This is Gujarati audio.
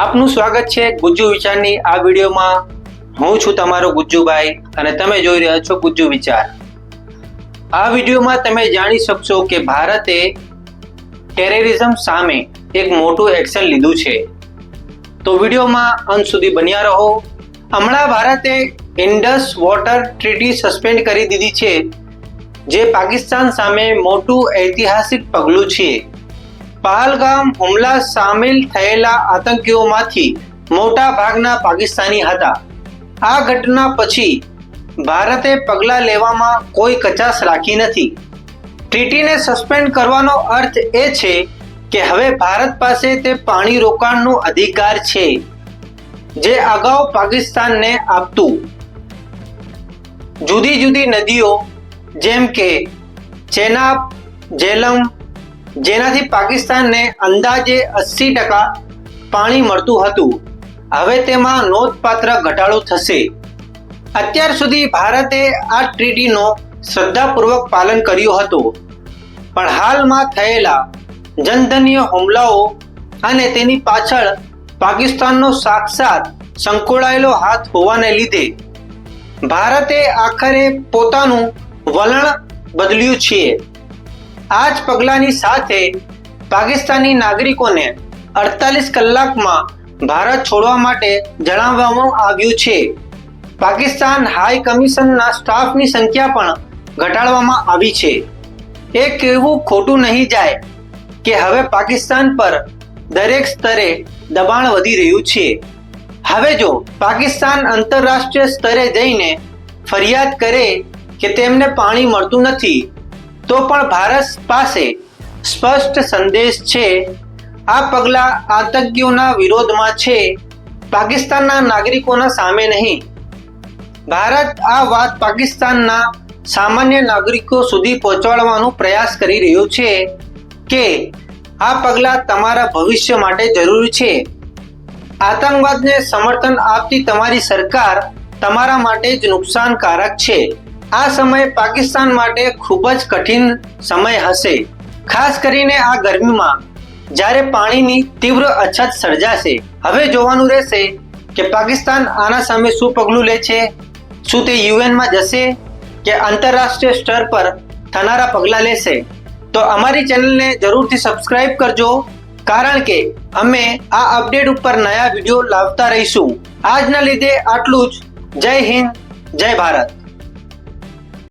આપનું સ્વાગત છે ગુજ્જુ વિચારની આ વિડીયોમાં. હું છું તમારો ગુજ્જુભાઈ અને તમે જોઈ રહ્યા છો ગુજ્જુ વિચાર. આ વિડીયોમાં તમે જાણી શકશો કે ભારતે ટેરરિઝમ સામે એક મોટું એક્શન લીધું છે. તો વિડીયોમાં અંત સુધી બન્યા રહો. હમણાં ભારતે ઇન્ડસ વોટર ટ્રીટી સસ્પેન્ડ કરી દીધી છે. જે પાકિસ્તાન સામે મોટું ઐતિહાસિક પગલું છે. પહલગામ હુમલા સામેલ થયેલા આતંકીઓમાંથી મોટા ભાગના પાકિસ્તાની હતા. આ ઘટના પછી ભારતે પગલાં લેવામાં કોઈ કચાશ રાખી નથી. ટ્રીટીને સસ્પેન્ડ કરવાનો અર્થ એ છે કે હવે ભારત પાસે તે પાણી રોકાણનો અધિકાર છે, જે અગાઉ પાકિસ્તાનને આપતું. જુદી જુદી નદીઓ જેમ કે ચેનાબ, જેલમ જેનાથી પાકિસ્તાનને અંદાજે અસી ટકા પાણી મળતું હતું. હવે તેમાં નોંધપાત્ર ઘટાડો થશે. અત્યાર સુધી ભારતે આ ટ્રીટીનો શ્રદ્ધાપૂર્વક પાલન કર્યું હતું. પણ હાલમાં થયેલા જનધન્ય હુમલાઓ અને તેની પાછળ પાકિસ્તાનનો સાક્ષાત સંકોળાયેલો હાથ હોવાને લીધે ભારતે આખરે પોતાનું વલણ બદલ્યું છે. આ જ પગલાંની સાથે પાકિસ્તાની નાગરિકોને અડતાલીસ કલાકમાં ભારત છોડવા માટે જણાવવામાં આવ્યું છે. પાકિસ્તાન હાઈ કમિશનના સ્ટાફની સંખ્યા પણ ઘટાડવામાં આવી છે. એ કહેવું ખોટું નહીં જાય કે હવે પાકિસ્તાન પર દરેક સ્તરે દબાણ વધી રહ્યું છે. હવે જો પાકિસ્તાન આંતરરાષ્ટ્રીય સ્તરે જઈને ફરિયાદ કરે કે તેમને પાણી મળતું નથી તો પણ ભારત પાસે સ્પષ્ટ સંદેશ છે, આ પગલાં આતંકીઓના વિરોધમાં છે, પાકિસ્તાનના નાગરિકોના સામે નહીં. ભારત આ વાત પાકિસ્તાનના સામાન્ય નાગરિકો સુધી પહોંચાડવાનો પ્રયાસ કરી રહ્યું છે કે આ પગલાં તમારા ભવિષ્ય માટે જરૂરી છે. આતંકવાદને સમર્થન આપતી તમારી સરકાર તમારા માટે જ નુકસાનકારક છે. આ સમય પાકિસ્તાન માટે ખૂબ જ કઠિન સમય હશે. ખાસ કરીને આ ગરમીમાં, જ્યારે પાણીની તીવ્ર અછત સર્જાશે. હવે જોવાનું રહેશે કે પાકિસ્તાન આના સામે શું પગલું લે છે, શું તે યુએનમાં જશે કે આંતરરાષ્ટ્રીય સ્તર પર થનારા પગલાં લેશે. તો અમારી ચેનલને જરૂરથી સબસ્ક્રાઇબ કરજો, કારણ કે અમે આ અપડેટ ઉપર નયા વીડિયો લાવતા રહીશું. આજના લીધે આટલું જ. જય હિન્દ, જય ભારત.